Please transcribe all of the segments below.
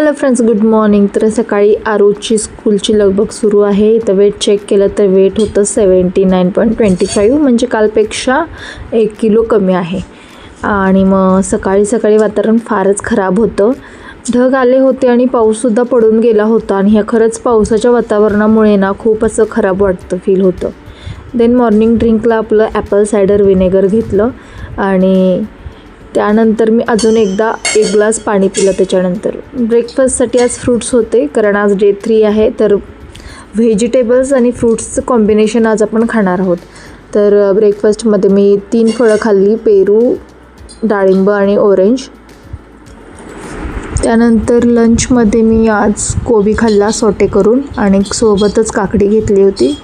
Hello friends good morning तर सकाळी आरोची स्कूलची लगबग सुरू आहे. तर वेट चेक केलं तर वेट होतं seventy nine point twenty five म्हणजे कालपेक्षा एक किलो कमी आहे. आणि मग सकाळी सकाळी वातावरण फारच खराब होतं. ढग आले होते आणि पाऊससुद्धा पडून गेला होता. आणि ह्या खरंच पावसाच्या वातावरणामुळे ना खूप असं खराब वाटतं फील होतं. देन मॉर्निंग ड्रिंकला आपलं ॲपल सायडर विनेगर घेतलं. आणि त्यानंतर मी अजून एकदा एक ग्लास पाणी पिलं त्याच्यानंतर. ब्रेकफास्टसाठी आज फ्रूट्स होते कारण आज डे थ्री आहे तर व्हेजिटेबल्स आणि फ्रूट्सचं कॉम्बिनेशन आज आपण खाणार आहोत. तर ब्रेकफास्टमध्ये मी तीन फळं खाल्ली पेरू डाळिंब आणि ऑरेंज त्यानंतर लंचमध्ये मी आज कोबी खाल्ला सोटे करून आणि सोबतच काकडी घेतली होती.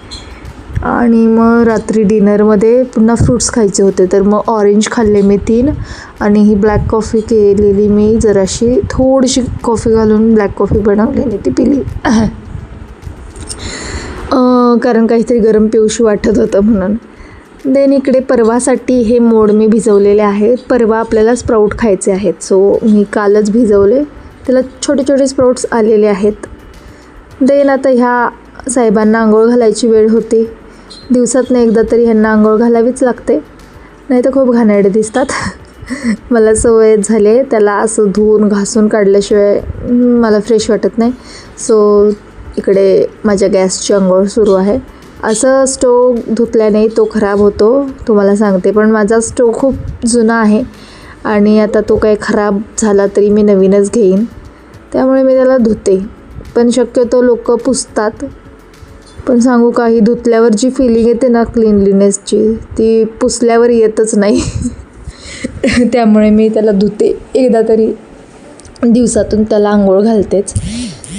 आणि मग रात्री डिनरमध्ये पुन्हा फ्रूट्स खायचे होते तर मग ऑरेंज खाल्ले मी तीन आणि ही ब्लॅक कॉफी केलेली मी जराशी थोडीशी कॉफी घालून ब्लॅक कॉफी बनवलेली ती पिली. कारण काहीतरी गरम पिऊशी वाटत होतं म्हणून. देन इकडे परवासाठी हे मोड मी भिजवलेले आहेत. परवा आपल्याला स्प्राऊट खायचे आहेत. सो मी कालच भिजवले. त्याला छोटे छोटे स्प्राऊट्स आलेले आहेत. देन आता ह्या साहेबांना आंघोळ घालायची वेळ होती. दिवसातनं एकदा तरी ह्यांना आंघोळ घालावीच लागते. नाही तर खूप घाणेरडे दिसतात. मला सवय झाली आहे त्याला असं धुवून घासून काढल्याशिवाय मला फ्रेश वाटत नाही. सो इकडे माझ्या गॅसची आंघोळ सुरू आहे. असं स्टोव धुतल्याने तो खराब होतो तुम्हाला सांगते. पण माझा स्टोव खूप जुना आहे आणि आता तो काही खराब झाला तरी मी नवीनच घेईन. त्यामुळे मी त्याला धुते. पण शक्यतो लोक पुसतात. पण सांगू काही धुतल्यावर जी फिलिंग येते ना क्लिनलीनेसची ती पुसल्यावर येतच नाही. त्यामुळे मी त्याला धुते. एकदा तरी दिवसातून त्याला आंघोळ घालतेच.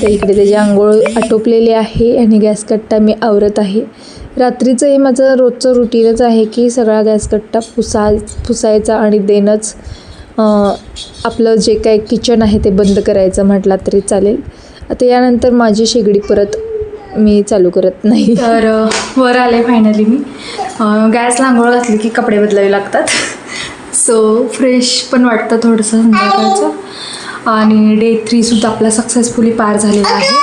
तर इकडे त्याची आंघोळ आटोपलेली आहे आणि गॅस कट्टा मी आवरत आहे. रात्रीचं हे माझं रोजचं रुटीनच आहे की सगळा गॅस कट्टा पुसाय पुसायचा आणि देणंच. आपलं जे काही किचन आहे ते बंद करायचं म्हटलं तरी चालेल. आता यानंतर माझी शेगडी परत मी चालू करत नाही. तर वर आले फायनली मी. अ, गॅसला आंघोळ घातली की कपडे बदलावे लागतात. सो फ्रेश पण वाटतं थोडंसं संध्याकाळचं. आणि डे थ्रीसुद्धा आपला सक्सेसफुली पार झालेला आहे.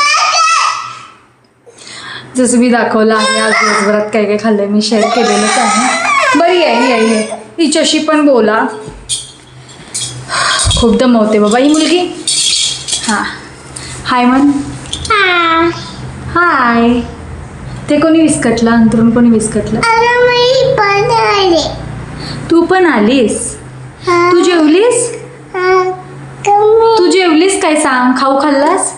जसं मी दाखवलं आहे आज दिवसभरात काय काय खाल्लं मी शेअर केलेलंच आहे. बरी आहे ही आहे. ही. हिच्याशी पण बोला. खूप दमवते बाबा. ही मुलगी? हां. हाय म्हण हाय. ते कोणी विस्कटलं? अंतरून कोणी विस्कटलं? तू पण आलीस? तू जेवलीस? तू जेवलीस काय सांग? खाऊ खाल्लास?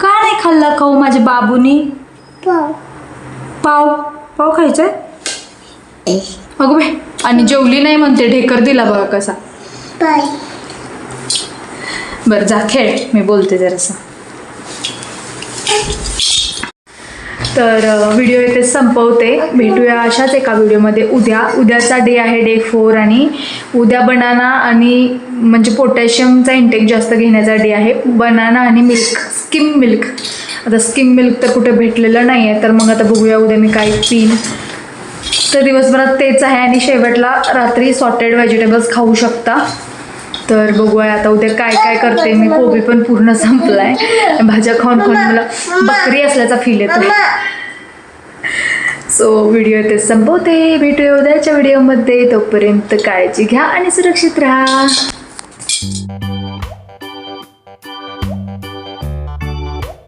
का नाही खाल्ला खाऊ माझ्या बाबूनी? पाव. पाव. खायचाय? अगं बाई आणि जेवली नाही म्हणते ढेकर दिला बघा कसा. बरं जा खेळ. मी बोलते जरासं. तर व्हिडिओ इथे संपवते. भेटूया अशाच एका व्हिडिओमध्ये उद्या उद्याचा डे आहे डे फोर आणि उद्या बनाना आणि म्हणजे पोटॅशियमचा इंटेक जास्त घेण्याचा डे आहे. बनाना आणि मिल्क स्किम मिल्क आता स्किम मिल्क तर कुठे भेटलेलं नाही आहे तर मग आता बघूया उद्या मी काय पिन. तर दिवसभरात तेच आहे आणि शेवटला रात्री सॉटेड व्हेजिटेबल्स खाऊ शकता. तर बघूया आता उद्या काय काय करते. मी कोबी पण पूर्ण संपलाय. भाज्या खाऊन खाऊन मला बकरी असल्याचा फील येतो सो व्हिडिओ इथे संपवते. भेटूया उद्याच्या व्हिडिओमध्ये तोपर्यंत काळजी घ्या आणि सुरक्षित राहा.